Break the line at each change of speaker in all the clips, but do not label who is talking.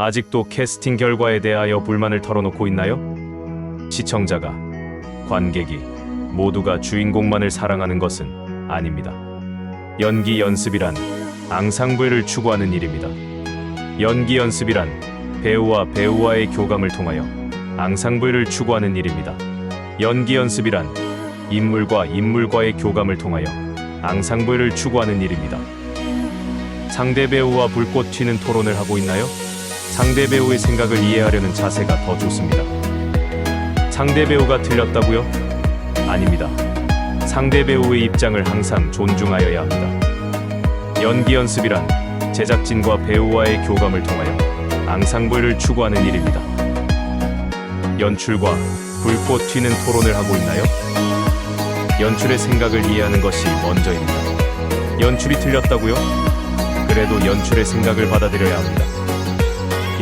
아직도 캐스팅 결과에 대하여 불만을 털어놓고 있나요? 시청자가, 관객이 모두가 주인공만을 사랑하는 것은 아닙니다. 연기 연습이란 앙상블을 추구하는 일입니다. 연기 연습이란 배우와 배우와의 교감을 통하여 앙상블을 추구하는 일입니다. 연기 연습이란 인물과 인물과의 교감을 통하여 앙상블을 추구하는 일입니다. 상대 배우와 불꽃 튀는 토론을 하고 있나요? 상대 배우의 생각을 이해하려는 자세가 더 좋습니다. 상대 배우가 틀렸다고요? 아닙니다. 상대 배우의 입장을 항상 존중하여야 합니다. 연기 연습이란 제작진과 배우와의 교감을 통하여 앙상블을 추구하는 일입니다. 연출과 불꽃 튀는 토론을 하고 있나요? 연출의 생각을 이해하는 것이 먼저입니다. 연출이 틀렸다고요? 그래도 연출의 생각을 받아들여야 합니다.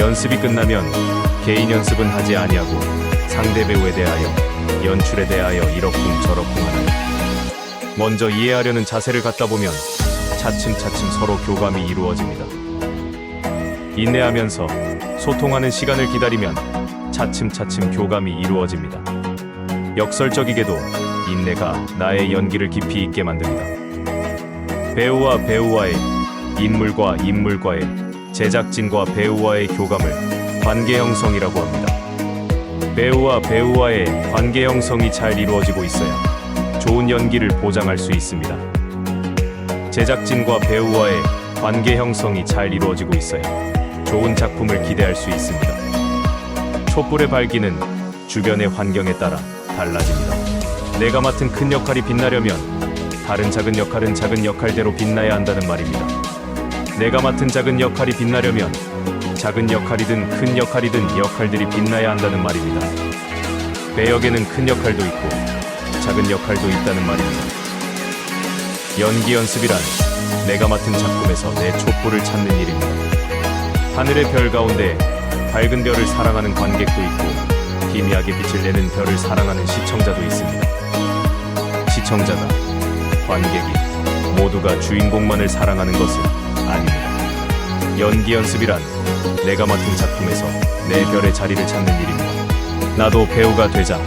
연습이 끝나면 개인 연습은 하지 아니하고 상대 배우에 대하여 연출에 대하여 이러쿵 저러쿵 하는 먼저 이해하려는 자세를 갖다 보면 차츰차츰 서로 교감이 이루어집니다. 인내하면서 소통하는 시간을 기다리면 차츰차츰 교감이 이루어집니다. 역설적이게도 인내가 나의 연기를 깊이 있게 만듭니다. 배우와 배우와의 인물과 인물과의 제작진과 배우와의 교감을 관계 형성이라고 합니다. 배우와 배우와의 관계 형성이 잘 이루어지고 있어야 좋은 연기를 보장할 수 있습니다. 제작진과 배우와의 관계 형성이 잘 이루어지고 있어야 좋은 작품을 기대할 수 있습니다. 촛불의 발기는 주변의 환경에 따라 달라집니다. 내가 맡은 큰 역할이 빛나려면 다른 작은 역할은 작은 역할대로 빛나야 한다는 말입니다. 내가 맡은 작은 역할이 빛나려면 작은 역할이든 큰 역할이든 역할들이 빛나야 한다는 말입니다. 배역에는 큰 역할도 있고 작은 역할도 있다는 말입니다. 연기 연습이란 내가 맡은 작품에서 내 촛불을 찾는 일입니다. 하늘의 별 가운데 밝은 별을 사랑하는 관객도 있고 희미하게 빛을 내는 별을 사랑하는 시청자도 있습니다. 시청자가 관객이 모두가 주인공만을 사랑하는 것은 아닙니다. 연기 연습이란 내가 맡은 작품에서 내 별의 자리를 찾는 일입니다. 나도 배우가 되자